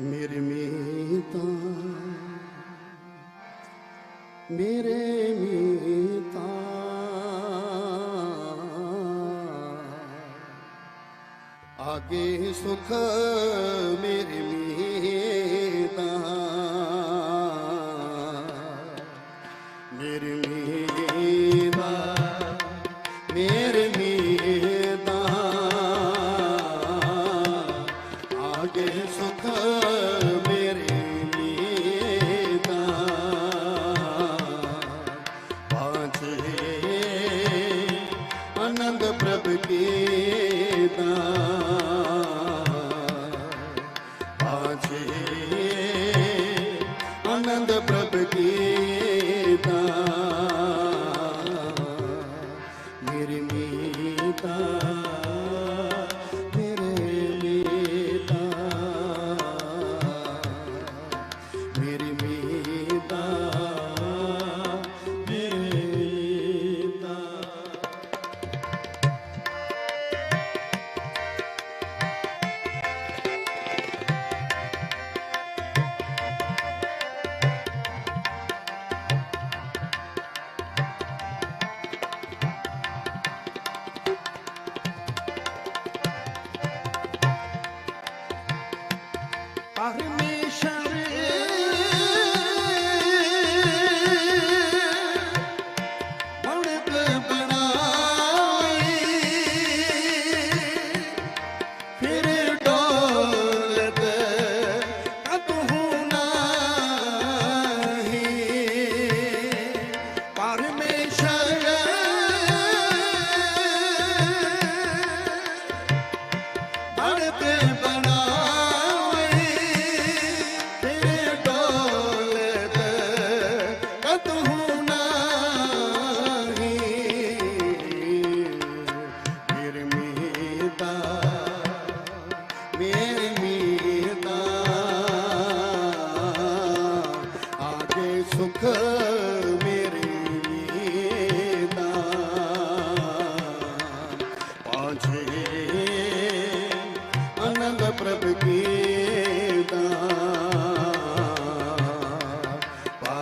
ਮੇਰੇ ਮੀਤਾ ਮੇਰੇ ਮੀਤਾ। ਆਗੇ ਸੁਖ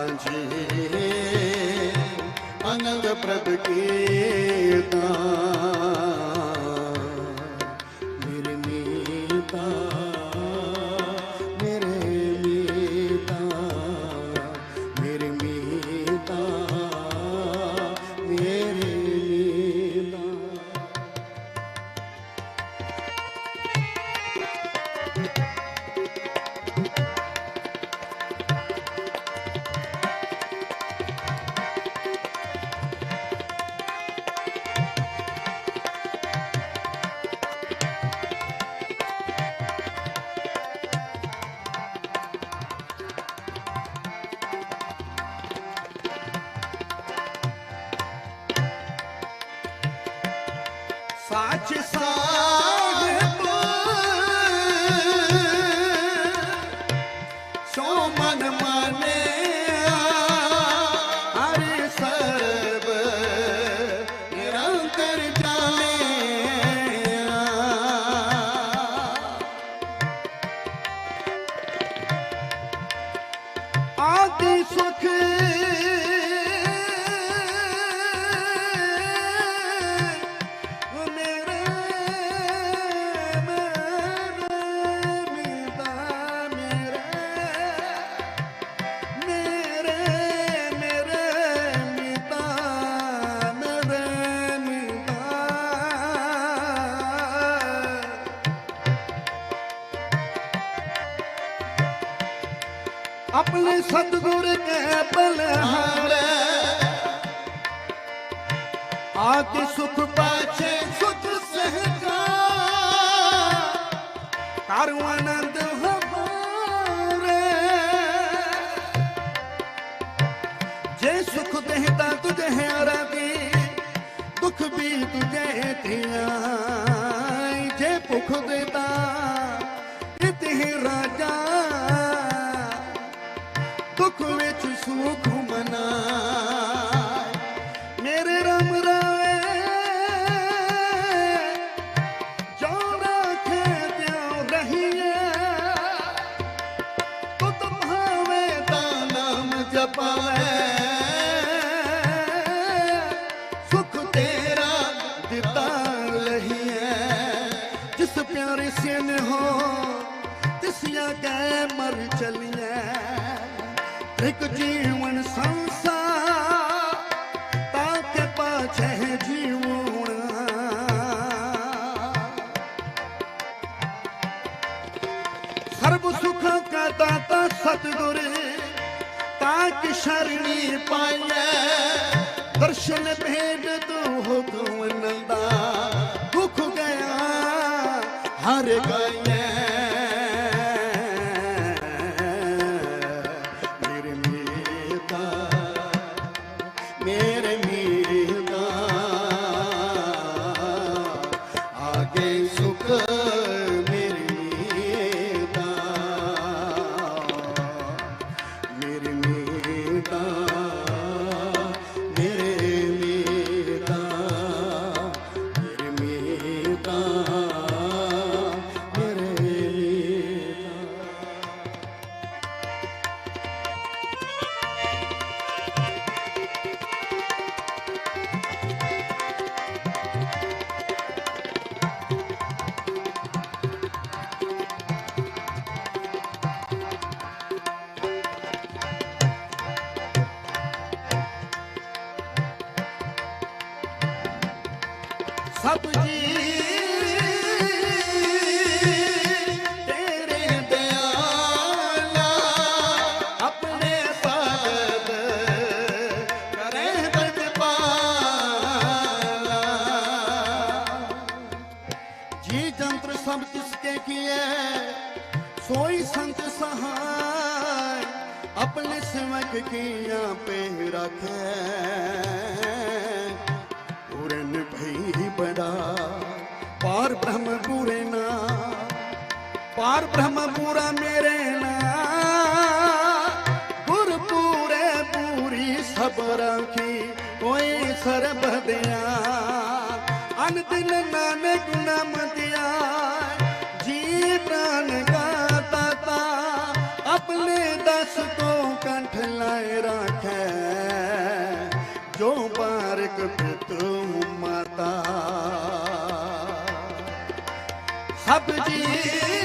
ਸਾਂਝੀ ਅਨੰਦ ਪ੍ਰਭ ਕੀਰਤਨ ਸਾਚ ਸਾ ਆਪਣੇ ਸਤਗੁਰ ਕੈ ਬਲਹਾਰੇ। ਆਦਿ ਸੁਖ ਪਾਛੇ, ਸੁਖ ਸਹਜਾ ਕਰ ਆਨੰਦ ਹਮਾਰੇ। ਜੇ ਸੁਖ ਦੇਹਤਾ ਤੁਝੇ ਆਰਾ ਦੀ, ਦੁਖ ਵੀ ਤੁਝੇ ਤੇ ਆਈ ਜੇ ਭੁਖ ਦੇਤਾ ਸੋ ਮੇਰੇ ਰਾਮ ਰਾਵੇ ਜੋ ਰੱਖੇ ਤਿਉ ਰਹੀਏ। ਤੁਤ ਭਾਵੇ ਦਾ ਨਾਮ ਜਪਾਏ ਪਿਆਰੇ ਸਿਨ ਹੋ, ਤਿਸਿਆ ਕੈ ਮਰ ਚਲੀਆਂ ਇੱਕ ਜੀਵਨ ਸੰਸਾਰ, ਤਾਂ ਕੇ ਪਾਛੇ ਜੀਵਣਾ ਸਰਬ ਸੁਖ ਕਾ ਦਾਤਾ ਸਤਿਗੁਰ, ਤਾਂ ਕਿ ਸ਼ਰਣੀ ਪਾਈਐ। ਦਰਸ਼ਨ ਭੇਟ ਤੂੰ ਹੁਕਮ ਨੰਦਾ ਦੁਖ ਗਿਆ, ਹਰ ਗਾਇਐ ਸਭ ਜੀ। ਤੇਰੇ ਦਿਆਲਾ ਆਪਣੇ ਬ੍ਰਹਮ ਪੂਰਾ ਮੇਰੇ ਨਾਲ ਗੁਰ ਪੂਰੇ ਪੂਰੀ ਸਭ ਰਾਖੀ ਕੋਈ ਸਰਬ ਦਿਆ ਅਨ ਦਿਨ ਨਾਨਕ ਨਾਮ ਦਿਆ ਜੀ ਪ੍ਰਾਨ ਕਾ ਦਾਤਾ ਆਪਣੇ ਦਸ ਤੋਂ ਕੰਠ ਲਾਏ ਰੱਖੈ ਜੋ ਬਾਰਕ ਪਿਤੂ ਮਾਤਾ ਸਭ ਜੀ